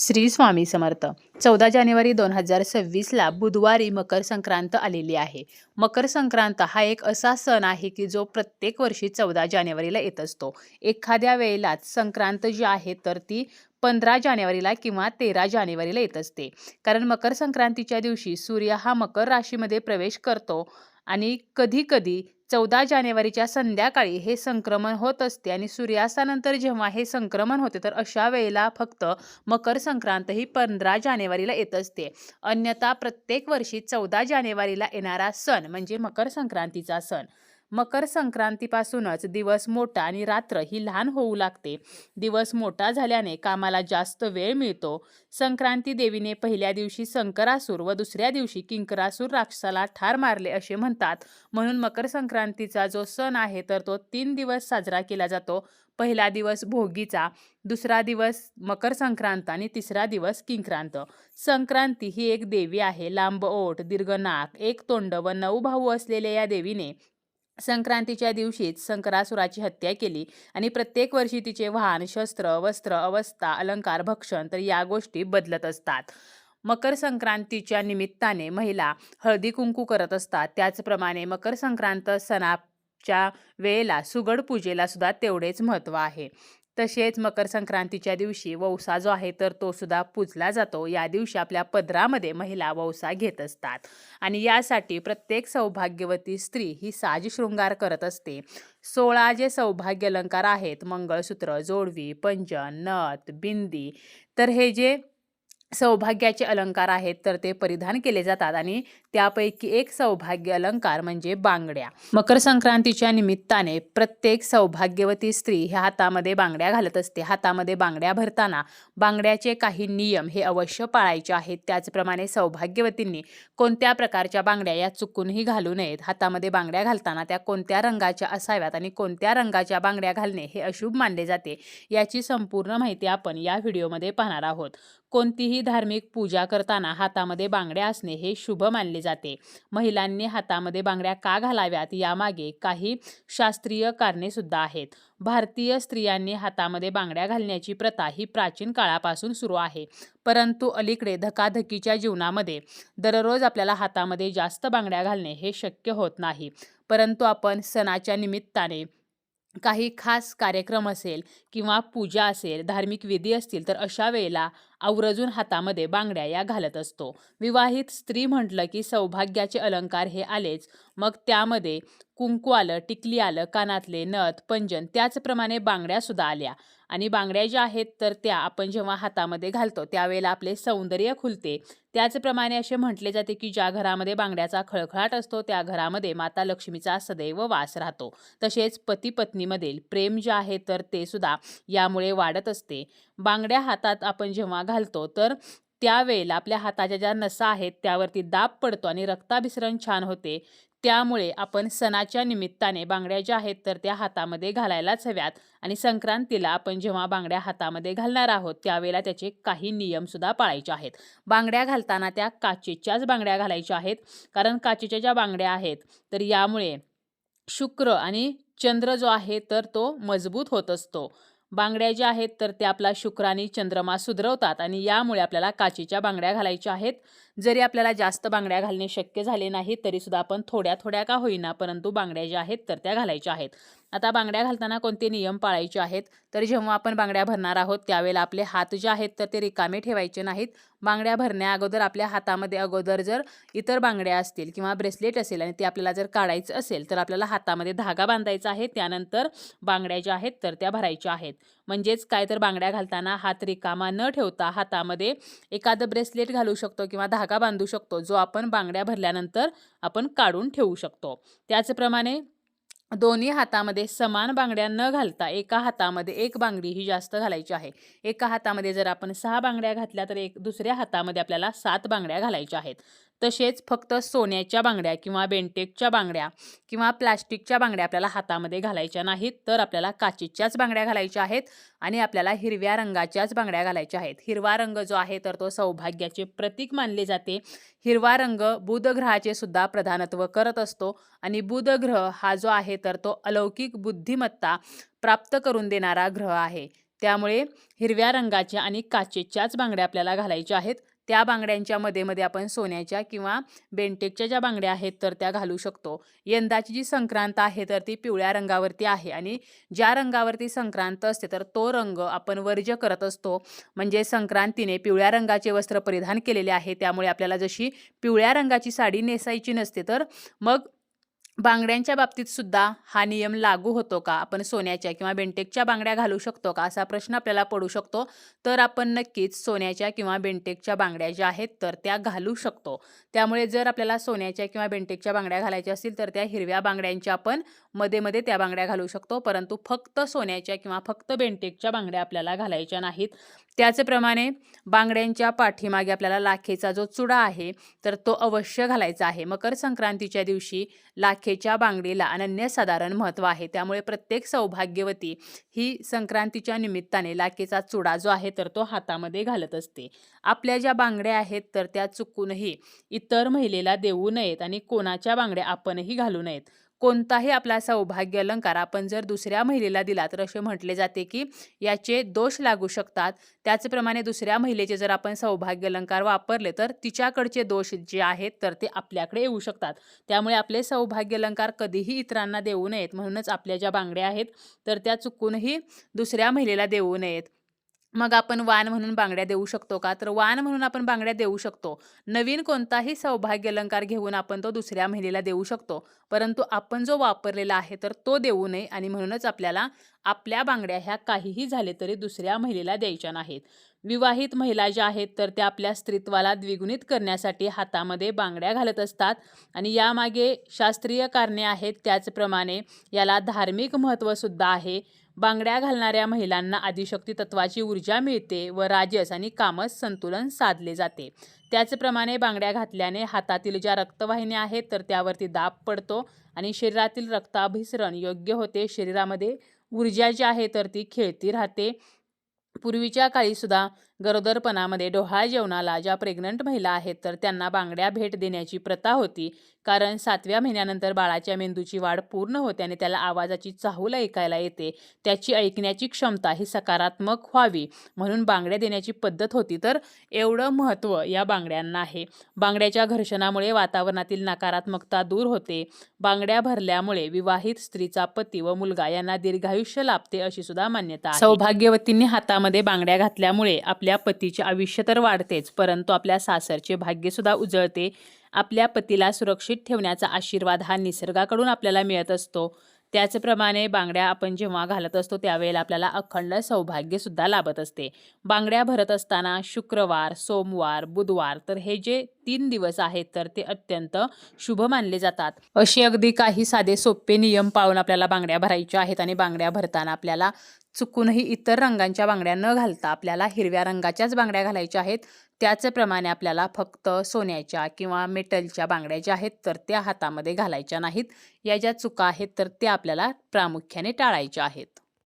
श्री स्वामी समर्थ. चौदा जानेवारी दोन हजार सव्वीसला बुधवारी मकर संक्रांत आलेली आहे. मकर संक्रांत हा एक असा सण आहे की जो प्रत्येक वर्षी चौदा जानेवारीला येत असतो. एखाद्या वेळेलाच संक्रांत जी आहे तर ती पंधरा जानेवारीला किंवा तेरा जानेवारीला येत असते. कारण मकर संक्रांतीच्या दिवशी सूर्य हा मकर राशीमध्ये प्रवेश करतो आणि कधीकधी चौदा जानेवारीच्या संध्याकाळी हे संक्रमण होत असते आणि सूर्यास्तानंतर जेव्हा हे संक्रमण होते तर अशा वेळेला फक्त मकर संक्रांत ही पंधरा जानेवारीला येत असते. अन्यथा प्रत्येक वर्षी चौदा जानेवारीला येणारा सण म्हणजे मकर संक्रांतीचा सण. मकर संक्रांतीपासूनच दिवस मोठा आणि रात्र ही लहान होऊ लागते. दिवस मोठा झाल्याने कामाला जास्त वेळ मिळतो. संक्रांती देवीने पहिल्या दिवशी संकरासूर व दुसऱ्या दिवशी किंकरासूर राक्षसाला ठार मारले असे म्हणतात. म्हणून मकर संक्रांतीचा जो सण आहे तर तो तीन दिवस साजरा केला जातो. पहिला दिवस भोगीचा दुसरा दिवस मकर संक्रांत आणि तिसरा दिवस किंक्रांत. संक्रांती ही एक देवी आहे. लांब ओठ दीर्घ नाक एक तोंड व नऊ भाऊ असलेल्या या देवीने संक्रांतीच्या दिवशीच संकरासुराची हत्या केली आणि प्रत्येक वर्षी तिचे वाहन शस्त्र वस्त्र अवस्था अलंकार भक्षण तर या गोष्टी बदलत असतात. मकर संक्रांतीच्या निमित्ताने महिला हळदी कुंकू करत असतात. त्याचप्रमाणे मकर संक्रांत सणाच्या वेळेला सुगड पूजेला सुद्धा तेवढेच महत्त्व आहे. तसेच मकर संक्रांतीच्या दिवशी वौसा जो आहे तर तो सुद्धा पूजला जातो. या दिवशी आपल्या पदरामध्ये महिला वौसा घेत असतात. आणि यासाठी प्रत्येक सौभाग्यवती स्त्री ही साज शृंगार करत असते. सोळा जे सौभाग्य अलंकार आहेत मंगळसूत्र जोडवी पंजन नथ बिंदी तर हे जे सौभाग्याचे अलंकार आहेत तर ते परिधान केले जातात आणि त्यापैकी एक सौभाग्य अलंकार म्हणजे बांगड्या. मकर संक्रांतीच्या निमित्ताने प्रत्येक सौभाग्यवती स्त्री ह्या हातामध्ये बांगड्या घालत असते. हातामध्ये बांगड्या भरताना बांगड्याचे काही नियम हे अवश्य पाळायचे आहेत. त्याचप्रमाणे सौभाग्यवतींनी कोणत्या प्रकारच्या बांगड्या या चुकूनही घालू नयेत. हातामध्ये बांगड्या घालताना त्या कोणत्या रंगाच्या असाव्यात आणि कोणत्या रंगाच्या बांगड्या घालणे हे अशुभ मानले जाते याची संपूर्ण माहिती आपण या व्हिडिओमध्ये पाहणार आहोत. कोणतीही धार्मिक पूजा करताना हातामध्ये बांगड्या असणे हे शुभ मानले जाते. महिलांनी हातामध्ये बांगड्या का घालाव्यात यामागे काही शास्त्रीय कारणे सुद्धा आहेत. भारतीय स्त्रियांनी हातामध्ये बांगड्या घालण्याची प्रथा ही प्राचीन काळापासून सुरू आहे. परंतु अलीकडे धकाधकीच्या जीवनामध्ये दररोज आपल्याला हातामध्ये जास्त बांगड्या घालणे हे शक्य होत नाही. परंतु आपण सणाच्या निमित्ताने काही खास कार्यक्रम असेल किंवा पूजा असेल धार्मिक विधी असतील तर अशा वेळेला आवर्जून हातामध्ये बांगड्या या घालत असतो. विवाहित स्त्री म्हटलं की सौभाग्याचे अलंकार हे आलेच. मग त्यामध्ये कुंकू आलं टिकली आलं कानातले नथ पंजन त्याचप्रमाणे बांगड्यासुद्धा आल्या. आणि बांगड्या ज्या आहेत तर त्या आपण जेव्हा हातामध्ये घालतो त्यावेळेला आपले सौंदर्य खुलते. त्याचप्रमाणे असे म्हटले जाते की ज्या घरामध्ये बांगड्याचा खळखळाट असतो त्या घरामध्ये माता लक्ष्मीचा सदैव वास राहतो. तसेच पती पत्नीमधील प्रेम जे आहे तर ते सुद्धा यामुळे वाढत असते. बांगड्या हातात आपण जेव्हा घालतो. तर त्यावेळेला आपल्या हाताच्या ज्या नसा आहेत त्यावरती दाब पडतो आणि रक्ताभिसरण छान होते. त्यामुळे आपण सणाच्या निमित्ताने बांगड्या ज्या आहेत तर त्या हातामध्ये घालायलाच हव्यात. आणि संक्रांतीला आपण जेव्हा बांगड्या हातामध्ये घालणार आहोत त्यावेळेला त्याचे काही नियमसुद्धा पाळायचे आहेत. बांगड्या घालताना त्या काचेच्याच बांगड्या घालायच्या आहेत. कारण काचेच्या ज्या बांगड्या आहेत तर यामुळे शुक्र आणि चंद्र जो आहे तर तो मजबूत होत असतो. बांगड्या ज्या आहेत तर त्या आपला शुक्र आणि चंद्रमा सुधरवतात आणि यामुळे आपल्याला काचेच्या बांगड्या घालायच्या आहेत. जरी आपल्याला जास्त बांगड्या घालणे शक्य झाले नाही तरीसुद्धा आपण थोड्या थोड्या का होईना परंतु बांगड्या ज्या आहेत तर त्या घालायच्या आहेत. आता बांगड्या घालताना कोणते नियम पाळायचे आहेत? तर जेव्हा आपण बांगड्या भरणार आहोत त्यावेळेला आपले हात जे आहेत तर ते रिकामे ठेवायचे नाहीत. बांगड्या भरण्या अगोदर आपल्या हातामध्ये अगोदर जर इतर बांगड्या असतील किंवा ब्रेसलेट असेल आणि ते आपल्याला जर काढायचं असेल तर आपल्याला हातामध्ये धागा बांधायचा आहे. त्यानंतर बांगड्या ज्या आहेत तर त्या भरायच्या आहेत. म्हणजेच काय तर बांगड्या घालताना हात रिकामा न ठेवता हातामध्ये एखादं ब्रेसलेट घालू शकतो किंवा धागा बांधू शकतो जो आपण बांगड्या भरल्यानंतर आपण काढून ठेवू शकतो. त्याचप्रमाणे दोन्ही हातामध्ये समान बांगड्या न घालता एका हातामध्ये एक बांगडी ही जास्त घालायची आहे. एका हातामध्ये जर आपण सहा बांगड्या घातल्या तर एक दुसऱ्या हातामध्ये आपल्याला सात बांगड्या घालायच्या आहेत. तसेच फक्त सोन्याच्या बांगड्या किंवा बेंटेकच्या बांगड्या किंवा प्लास्टिकच्या बांगड्या आपल्याला हातामध्ये घालायच्या नाहीत तर आपल्याला काचेच्याच बांगड्या घालायच्या आहेत आणि आपल्याला हिरव्या रंगाच्याच बांगड्या घालायच्या आहेत. हिरवा रंग जो आहे तर तो सौभाग्याचे प्रतीक मानले जाते. हिरवा रंग बुध ग्रहाचे सुद्धा प्रधानत्व करत असतो आणि बुध ग्रह हा जो आहे तर तो अलौकिक बुद्धिमत्ता प्राप्त करून देणारा ग्रह आहे. त्यामुळे हिरव्या रंगाच्या आणि काचेच्याच बांगड्या आपल्याला घालायच्या आहेत. त्या बांगड्यांच्या मध्ये मध्ये आपण सोन्याच्या किंवा बेंटेकच्या ज्या बांगड्या आहेत तर त्या घालू शकतो. यंदाची जी संक्रांत आहे तर ती पिवळ्या रंगावरती आहे आणि ज्या रंगावरती संक्रांत असते तर तो रंग आपण वर्ज्य करत असतो. म्हणजे संक्रांतीने पिवळ्या रंगाचे वस्त्र परिधान केलेले आहे. त्यामुळे आपल्याला जशी पिवळ्या रंगाची साडी नेसायची नसते तर मग बांगड्यांच्या बाबतीत सुद्धा हा नियम लागू होतो का? आपण सोन्याच्या किंवा बेंटेकच्या बांगड्या घालू शकतो का? असा प्रश्न आपल्याला पडू शकतो. तर आपण नक्कीच सोन्याच्या किंवा बेंटेकच्या बांगड्या ज्या आहेत तर त्या घालू शकतो. त्यामुळे जर आपल्याला सोन्याच्या किंवा बेंटेकच्या बांगड्या घालायच्या असतील तर त्या हिरव्या बांगड्यांच्या आपण मध्ये मध्ये त्या बांगड्या घालू शकतो. परंतु फक्त सोन्याच्या किंवा फक्त बेंटेकच्या बांगड्या आपल्याला घालायच्या नाहीत. त्याचप्रमाणे बांगड्यांच्या पाठीमागे आपल्याला लाखेचा जो चुडा आहे तर तो अवश्य घालायचा आहे. मकर संक्रांतीच्या दिवशी राखेच्या बांगडीला अनन्यसाधारण महत्त्व आहे. त्यामुळे प्रत्येक सौभाग्यवती ही संक्रांतीच्या निमित्ताने लाखेचा चुडा जो आहे तर तो हातामध्ये घालत असते. आपल्या ज्या बांगड्या आहेत तर त्या चुकूनही इतर महिलेला देऊ नयेत आणि कोणाच्या बांगड्या आपणही घालू नयेत. कोणताही आपला सौभाग्य अलंकार आपण जर दुसऱ्या महिलेला दिला तर असे म्हटले जाते की याचे दोष लागू शकतात. त्याचप्रमाणे दुसऱ्या महिलेचे जर आपण सौभाग्य अलंकार वापरले तर तिच्याकडचे दोष जे आहेत तर ते आपल्याकडे येऊ शकतात. त्यामुळे आपले सौभाग्य अलंकार कधीही इतरांना देऊ नयेत. म्हणूनच आपल्या ज्या बांगड्या आहेत तर त्या चुकूनही दुसऱ्या महिलेला देऊ नयेत. मग आपण वाण म्हणून बांगड्या देऊ शकतो का? तर वाण म्हणून आपण बांगड्या देऊ शकतो. नवीन कोणताही सौभाग्य अलंकार घेऊन आपण तो दुसऱ्या महिलेला देऊ शकतो. परंतु आपण जो वापरलेला आहे तर तो देऊ नये आणि म्हणूनच आपल्याला आपल्या बांगड्या ह्या काहीही झाले तरी दुसऱ्या महिलेला द्यायच्या नाहीत. विवाहित महिला ज्या आहेत तर त्या आपल्या स्त्रीत्वाला द्विगुणित करण्यासाठी हातामध्ये बांगड्या घालत असतात. आणि यामागे शास्त्रीय कारणे आहेत. त्याचप्रमाणे याला धार्मिक महत्त्वसुद्धा आहे. बांगड्या घालणाऱ्या महिलांना आदिशक्ती तत्वाची ऊर्जा मिळते व राजस आणि कामस संतुलन साधले जाते. त्याचप्रमाणे बांगड्या घातल्याने हातातील ज्या रक्तवाहिन्या आहेत तर त्यावरती दाब पडतो आणि शरीरातील रक्ताभिसरण योग्य होते. शरीरामध्ये ऊर्जा जी आहे तर ती खेळती राहते. पूर्वीच्या काळीसुद्धा गरोदरपणामध्ये डोहाळ जेवणाला ज्या प्रेग्नंट महिला आहेत तर त्यांना बांगड्या भेट देण्याची प्रथा होती. कारण सातव्या महिन्यानंतर बाळाच्या मेंदूची वाढ पूर्ण होते आणि त्याला आवाजाची चाहूल ऐकायला येते. त्याची ऐकण्याची क्षमता ही सकारात्मक व्हावी. म्हणून बांगड्या देण्याची पद्धत होती तर एवढं महत्त्व या बांगड्यांना आहे. बांगड्याच्या घर्षणामुळे वातावरणातील नकारात्मकता दूर होते. बांगड्या भरल्यामुळे विवाहित स्त्रीचा पती व मुलगा यांना दीर्घायुष्य लाभते अशी सुद्धा मान्यता सौभाग्यवतींनी हातामध्ये बांगड्या घातल्यामुळे आपल्या आपल्या पतीचे आयुष्य तर वाढतेच परंतु आपल्या सासरचे भाग्यसुद्धा उजळते. आपल्या पतीला सुरक्षित ठेवण्याचा आशीर्वाद हा निसर्गाकडून आपल्याला मिळत असतो. त्याचप्रमाणे बांगड्या आपण जेव्हा घालत असतो त्यावेळेला आपल्याला अखंड सौभाग्यसुद्धा लाभत असते. बांगड्या भरत असताना शुक्रवार सोमवार बुधवार तर हे जे तीन दिवस आहेत तर ते अत्यंत शुभ मानले जातात. असे अगदी काही साधे सोपे नियम पाळून आपल्याला बांगड्या भरायच्या आहेत आणि बांगड्या भरताना आपल्याला चुकूनही इतर रंगांच्या बांगड्या न घालता आपल्याला हिरव्या रंगाच्याच बांगड्या घालायच्या आहेत. त्याचप्रमाणे आपल्याला फक्त सोन्याच्या किंवा मेटलच्या बांगड्या ज्या आहेत तर त्या हातामध्ये घालायच्या नाहीत. या ज्या चुका आहेत तर त्या आपल्याला प्रामुख्याने टाळायच्या आहेत.